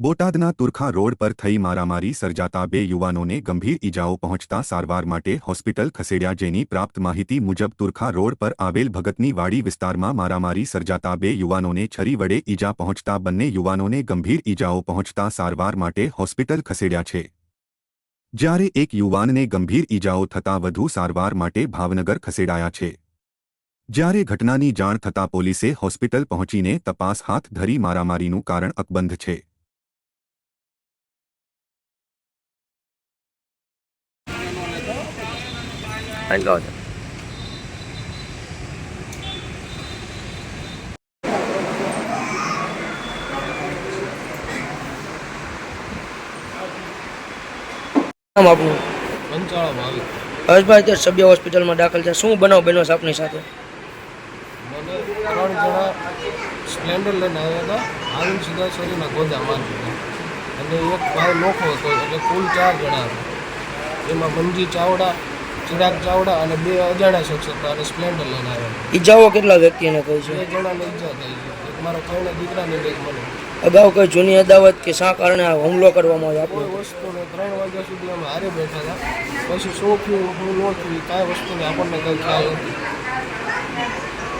બોટાદના તુરખા રોડ પર થઈ મારામારી સર્જાતા બે યુવાનોને ગંભીર ઈજાઓ પહોંચતા સારવાર માટે હોસ્પિટલ ખસેડ્યા જેની પ્રાપ્ત માહિતી મુજબ તુરખા રોડ પર આવેલ ભગતની વાડી વિસ્તારમાં મારામારી સર્જાતા બે યુવાનોને છરી વડે ઈજા પહોંચતા બંને યુવાનોને ગંભીર ઈજાઓ પહોંચતા સારવાર માટે હોસ્પિટલ ખસેડ્યા છે. જ્યારે એક યુવાનને ગંભીર ઈજાઓ થતાં વધુ સારવાર માટે ભાવનગર ખસેડાયા છે. જ્યારે ઘટનાની જાણ થતાં પોલીસે હોસ્પિટલ પહોંચીને તપાસ હાથ ધરી મારામારીનું કારણ અકબંધ છે. અહીં છો નામ આપનું? પંચાળા ભાવિક હર્ષભાઈ તે સભ્ય હોસ્પિટલમાં દાખલ છે. શું બનાવ બન્યો છે આપની સાથે? મને ત્રણ જણા સ્પ્લેન્ડર લઈને આવ્યા હતા. આવીને સીધા શરીરના ગોદા મારી અને એક ભાઈ નોખો હતો એટલે કુલ ચાર જણા હતા. એમાં મંજી ચાવડા ચિરાગ ચાવડા અને બે અજાણ્યા શખ્સ હતા અને સ્પ્લેન્ડર લઈને આવ્યા. ઈજાઓ કેટલા વ્યક્તિને થઈ છે? બે જણાને ઈજા થઈ છે એક મારા ત્રણે દીકરાને એક મને. અગાઉ કોઈ જૂની અદાવત કે શા કારણે આ હુમલો કરવામાં આવ્યો? કોઈ વસ્તુને ત્રણ વાગ્યા સુધી અમે હારે બેઠા હતા. પછી શું થયું હું ન થયું કાંઈ વસ્તુને આપણને કંઈ ખ્યાલ નથી.